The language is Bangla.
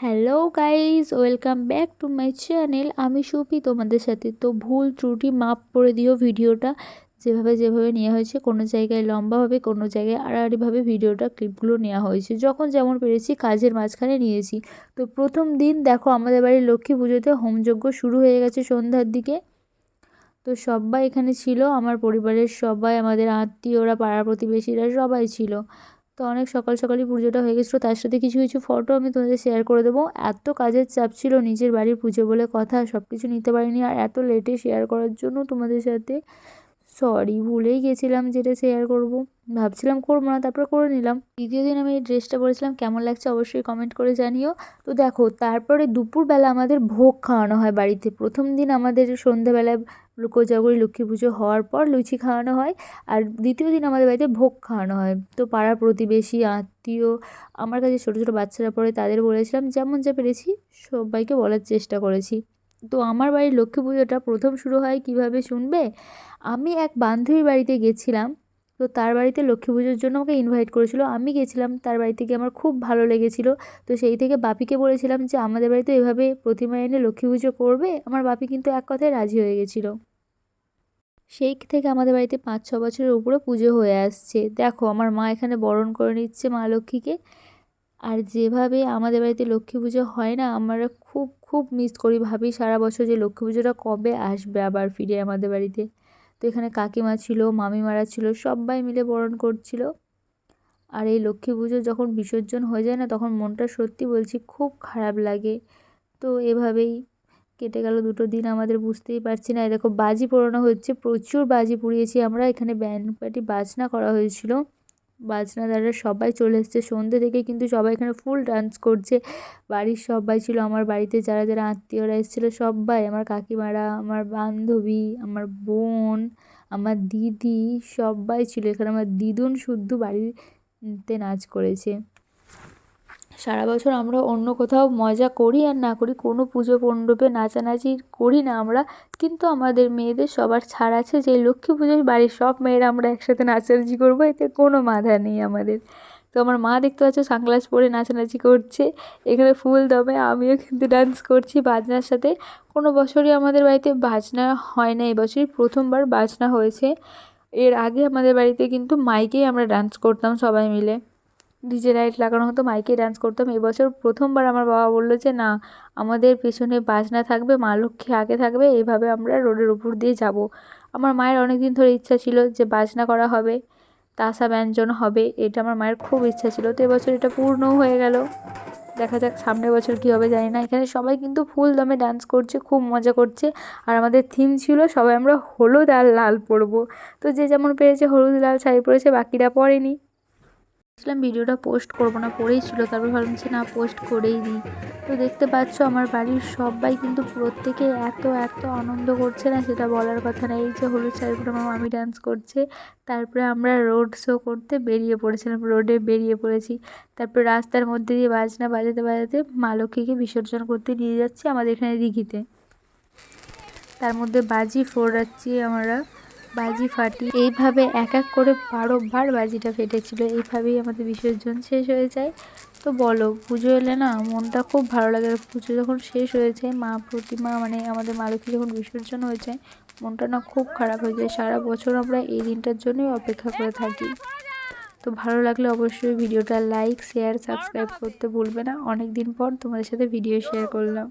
Hello guys welcome back to my channel. আমি সুপি তোমাদের সাথে। তো ভুল ত্রুটি মাপ করে দিও ভিডিওটা। যেভাবে যেভাবে নেওয়া হয়েছে, কোনো জায়গায় লম্বাভাবে, কোনো জায়গায় আড়াআড়িভাবে ভিডিওটা, ক্লিপগুলো নেওয়া হয়েছে। যখন যেমন পেরেছি, কাজের মাঝখানে নিয়েছি। তো প্রথম দিন, দেখো আমাদের বাড়ির লক্ষ্মী পুজোতে হোমযজ্ঞ শুরু হয়ে গেছে সন্ধ্যার দিকে। তো সবাই এখানে ছিল। আমার পরিবারের সবাই, আমাদের আত্মীয়রা পাড়া প্রতিবেশীরা সবাই ছিল। তো অনেক সকাল সকালই পুজোটা হয়ে গেছিল। তার সাথে কিছু কিছু ফটো আমি তোমাদের শেয়ার করে দেবো। এত কাজের চাপ ছিল নিজের বাড়ির পুজো বলে কথা সব কিছু নিতে পারিনি। আর এত লেটে শেয়ার করার জন্য তোমাদের সাথে সরি ভুলেই গেছিলাম যেটা শেয়ার করব। ভাবছিলাম করব না, তারপর করে নিলাম। দ্বিতীয় দিন আমি এই ড্রেসটা পরেছিলাম, কেমন লাগছে অবশ্যই কমেন্ট করে জানিও। তো দেখো, তারপরে দুপুরবেলা আমাদের ভোগ খাওয়ানো হয় বাড়িতে। প্রথম দিন আমাদের সন্ধ্যাবেলায় কোজাগরি লক্ষ্মী পুজো হওয়ার পর লুচি খাওয়ানো হয় আর দ্বিতীয় দিন আমাদের বাড়িতে ভোগ খাওয়ানো হয়। তো পাড়ার প্রতিবেশী, আত্মীয়, আমার কাছে ছোটো ছোটো বাচ্চারা পড়ে তাদের বলেছিলাম, যেমন যা পেরেছি সবাইকে বলার চেষ্টা করেছি। তো আমার বাড়ির লক্ষ্মী পুজোটা প্রথম শুরু হয় কীভাবে শুনবে? আমি এক বান্ধবীর বাড়িতে গেছিলাম, তো তার বাড়িতে লক্ষ্মী পুজোর জন্য আমাকে ইনভাইট করেছিল। আমি গেছিলাম, তার বাড়িতে গিয়ে আমার খুব ভালো লেগেছিলো। তো সেই থেকে বাপিকে বলেছিলাম যে, আমাদের বাড়িতে এভাবে প্রতিমা এনে লক্ষ্মী পুজো করবে? আমার বাপি কিন্তু এক কথায় রাজি হয়ে গেছিল। সেই থেকে আমাদের বাড়িতে পাঁচ, ছ বছরের উপরে পুজো হয়ে আসছে। দেখো, আমার মা এখানে বরণ করে নিচ্ছে মা লক্ষ্মীকে। আর যেভাবে আমাদের বাড়িতে লক্ষ্মী পুজো হয় না, আমরা খুব খুব মিস করি, ভাবি সারা বছর যে লক্ষ্মী পুজোটা কবে আসবে আবার ফিরে আমাদের বাড়িতে। তো এখানে কাকিমা ছিল, মামিমারা ছিল, সবাই মিলে বরণ করছিল। আর এই লক্ষ্মী পুজো যখন বিসর্জন হয়ে যায় না, তখন মনটা সত্যি বলছি খুব খারাপ লাগে। তো এভাবেই কেটে গেল দুটো দিন, আমাদের বুঝতেই পারছি না। এরকম বাজি পোড়ানো হচ্ছে, প্রচুর বাজি পুড়িয়েছি আমরা। এখানে ব্যান্ড পার্টি বাজনা করা হয়েছিল। বাজনা দ্বারা সবাই চলে এসছে। সন্ধ্যে থেকে কিন্তু সবাই এখানে ফুল ডান্স করছে। বাড়ির সবাই ছিল, আমার বাড়িতে যারা যারা আত্মীয়রা এসেছিল, সবাই, আমার কাকিমারা, আমার বান্ধবী, আমার বোন, আমার দিদি, সবাই ছিল। এখানে আমার দিদুন শুদ্ধ বাড়িতে নাচ করেছে। সারা বছর আমরা অন্য কোথাও মজা করি আর না করি, কোনো পুজো মণ্ডপে নাচানাচি করি না আমরা। কিন্তু আমাদের মেয়েদের সবার ছাড় আছে, যে লক্ষ্মী পুজোয় বাড়ির সব মেয়েরা আমরা একসাথে নাচানাচি করব, এতে কোনো বাধা নেই আমাদের। তো আমার মা দেখতে পাচ্ছ সানগ্লাস পরে নাচানাচি করছে, এখানে ফুল দমে, আমিও কিন্তু ডান্স করছি বাজনার সাথে। কোনো বছরই আমাদের বাড়িতে বাজনা হয় না, এবছরই প্রথমবার বাজনা হয়েছে। এর আগে আমাদের বাড়িতে কিন্তু মাইকেই আমরা ডান্স করতাম সবাই মিলে। ডিজে লাইট লাগানো হতো মাইকে ডান্স করতাম। এবছর প্রথমবার আমার বাবা বলল যে, না, আমাদের পেছনে বাজনা থাকবে, মা লক্ষ্মী আগে থাকবে, এইভাবে আমরা রোডের উপর দিয়ে যাব। আমার মায়ের অনেক দিন ধরে ইচ্ছা ছিল যে, বাজনা করা হবে, তাসা ব্যঞ্জন হবে, এটা আমার মায়ের খুব ইচ্ছা ছিল। তো এবছর এটা পূর্ণও হয়ে গেল। দেখা যাক সামনের বছর কী হবে, জানি না। এখানে সবাই কিন্তু ফুল দমে ডান্স করছে, খুব মজা করছে। আর আমাদের থিম ছিল সবাই আমরা হলুদ আর লাল পরবো। তো যে যেমন পেরেছে, হলুদ লাল শাড়ি পরেছে, বাকিরা পরেনি। ভাবছিলাম ভিডিওটা পোস্ট করব না পরেই ছিল, তারপর ভাবলাম যে না পোস্ট করেই দিই। তো দেখতে পাচ্ছ আমার বাড়ির সবাই কিন্তু প্রত্যেকে এত এত আনন্দ করছে না, সেটা বলার কথা না। এই যে হলুদ শাড়ি পরে আমার মামি ডান্স করছে, তারপরে আমরা রোড শো করতে বেরিয়ে পড়েছিলাম রোডে বেরিয়ে পড়েছি। তারপর রাস্তার মধ্যে দিয়ে বাজনা বাজাতে বাজাতে মা লক্ষ্মীকে বিসর্জন করতে নিয়ে যাচ্ছি আমাদের এখানে দিঘিতে। তার মধ্যে বাজি ফোড়াচ্ছি আমরা। বাজি ফাটি এইভাবে এক এক করে বারোবার বাজিটা ফেটেছিল। এইভাবেই আমাদের বিসর্জন শেষ হয়ে যায়। তো বলো, পুজো এলে না মনটা খুব ভালো লাগে। পুজো যখন শেষ হয়ে যায়, মা প্রতিমা মানে আমাদের মা যখন বিসর্জন হয়ে যায়, মনটা না খুব খারাপ হয়ে যায়। সারা বছর আমরা এই দিনটার জন্যই অপেক্ষা করে থাকি। তো ভালো লাগলে অবশ্যই ভিডিওটা লাইক, শেয়ার, সাবস্ক্রাইব করতে ভুলবে না। অনেক দিন পর তোমাদের সাথে ভিডিও শেয়ার করলাম।